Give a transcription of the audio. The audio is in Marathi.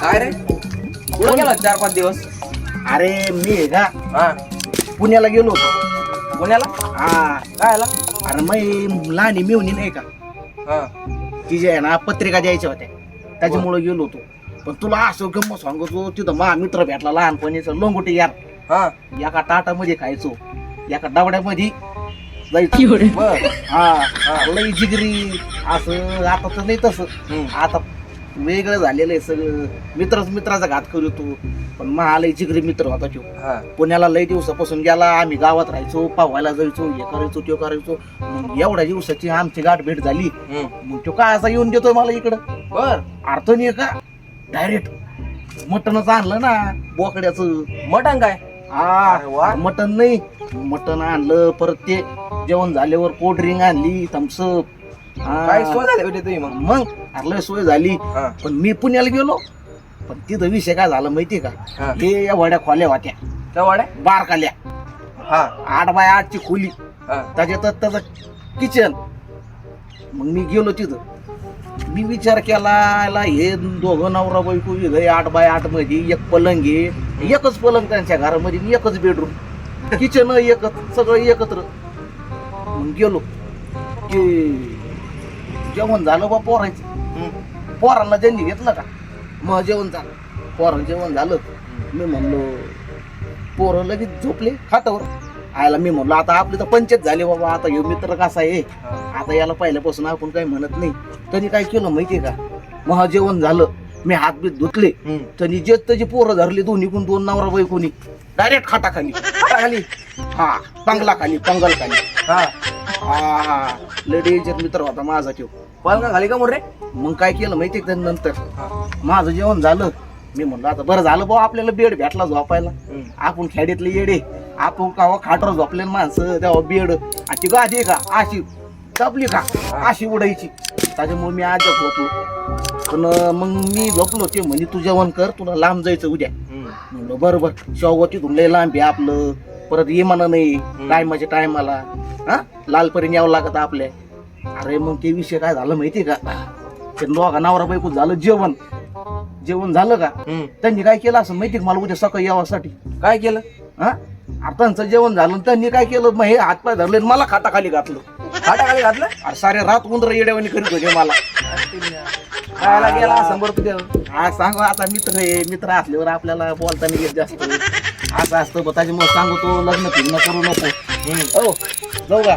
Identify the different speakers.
Speaker 1: काय रे? कुठं गेला चार पाच दिवस?
Speaker 2: अरे मी आहे का?
Speaker 1: हा.
Speaker 2: पुण्याला गेलो होतो.
Speaker 1: पुण्याला?
Speaker 2: हा.
Speaker 1: काय आला
Speaker 2: अरे मग लहानी मिवणी नाही का?
Speaker 1: हा.
Speaker 2: तिच्या आहे ना पत्रिका द्यायच्या होत्या. त्याच्यामुळे गेलो होतो. पण तुला असं गंमत सांगतो तिथं मा मित्र भेटला लहानपणीचा लोंगोटी यार.
Speaker 1: हा.
Speaker 2: एका ताटामध्ये खायचो. एका डबड्यामध्ये जायचं
Speaker 1: बर.
Speaker 2: हा. लई जिगरी. असं आता तर नाही तसं.
Speaker 1: हम्म.
Speaker 2: आता वेगळं झालेलं आहे सगळं. मित्रच मित्राचा घात करतो पण मग लई जिगरी मित्र होता तो.
Speaker 1: हा.
Speaker 2: पुण्याला लई दिवसापासून गेला आम्ही गावात राहायचो पावायला जायचो हे करायचो ते करायचो. मग एवढ्या दिवसाची आमची गाठ भेट झाली. मग तो काय असा येऊन देतोय मला इकडं?
Speaker 1: बर.
Speaker 2: अर्थ नाही का? डायरेक्ट मटनच आणलं ना बोकड्याचं.
Speaker 1: मटण काय? अरे वा.
Speaker 2: हा मटन नाही. मटन आणलं परत ते जेवण झाल्यावर कोल्ड ड्रिंक आणली थम्सअप
Speaker 1: काय सोय झाली होती तुम्ही मग?
Speaker 2: मग? अरे लय सोय झाली.
Speaker 1: हा.
Speaker 2: पण मी पुण्याला गेलो. पण तिथं विषय काय झाला माहितीये का.
Speaker 1: हे.
Speaker 2: या वड्या खोल्या होत्या.
Speaker 1: त्या वाड्या?
Speaker 2: बारकाल्या.
Speaker 1: हा.
Speaker 2: आठ बाय आठची खोली.
Speaker 1: हा.
Speaker 2: त्याच्यात त्याचं किचन मग मी गेलो तिथं. मी विचार केला हे दोघं नवरा बायको इथं आठ बाय आठमध्ये एक पलंग आहे. एकच पलंग त्यांच्या घरामध्ये आणि एकच बेडरूम किचन एकच सगळं एकत्र. मग गेलो. की जेवण झालं बा पोरायचं. पोरांना ज्यांनी घेतलं का? मग जेवण झालं. पोरांना जेवण झालं. मी म्हणलो पोरं लगेच झोपले खाटावर. आयला मी म्हणलो आता आपली तर पंचायत झाली बाबा आता ह्यो मित्र कसा आहे. आता याला पहिल्यापासून आपण काही म्हणत नाही. त्यांनी काय केलं माहितीये का? मग जेवण झालं. मी हात बीत धुतले. त्यांनी जे त्याची पोरं धरली दोन्ही कोण दोन नवरा बायकोनी डायरेक्ट खाटाखाली. खाटाखाली. हा पंगला खाली पंगल खाली
Speaker 1: हा.
Speaker 2: हा हा. लेडीजर मित्र होता माझा तो
Speaker 1: पलंगा खाली का मोर रे
Speaker 2: मग काय केलं माहितीये का नंतर. माझं जेवण झालं. मी म्हणलं आता बरं झालं भाऊ आपल्याला बेड भेटला झोपायला. आपण खेड्यातले येडे. आपण कावा खाटवर झोपले माणसं तेव्हा बेड. आणि ती गादी आहे का? अशी. दबली का? अशी उडायची. त्याच्यामुळे मी आज झोपलो. पण मग मी झोपलो ते म्हणे तू जेवण कर तुला लांब जायचं उद्या. म्हणलं बरोबर. तिथून लय लांब आहे आपलं. परत इमाना नाही. टायमाच्या टायमाला हा? लालपर्यंत यावं लागत आपल्या. अरे मग ते विषय काय झालं माहितीये का? ते दोघा नवरा बायको झालं जेवण. जेवण झालं का. त्यांनी काय केलं असं माहिती का मला उद्या सकाळी यावासाठी?
Speaker 1: काय केलं?
Speaker 2: हा? त्यांचं जेवण झालं त्यांनी काय केलं? मग हे हातपाय धरले आणि मला खाटाखाली घातलं.
Speaker 1: खाटा खाली घातलं?
Speaker 2: अरे सारे रात उंदर येड्यावानी करीत होते मला.
Speaker 1: खायला गेला शंभर रुपये
Speaker 2: हा सांगू आता मित्र आहे. मित्र असल्यावर आपल्याला बोलता नाही येत जास्त. असं असतं बघ त्याच्यामुळे सांगू तो लग्न फिरणं करू नको. हो जाऊ का?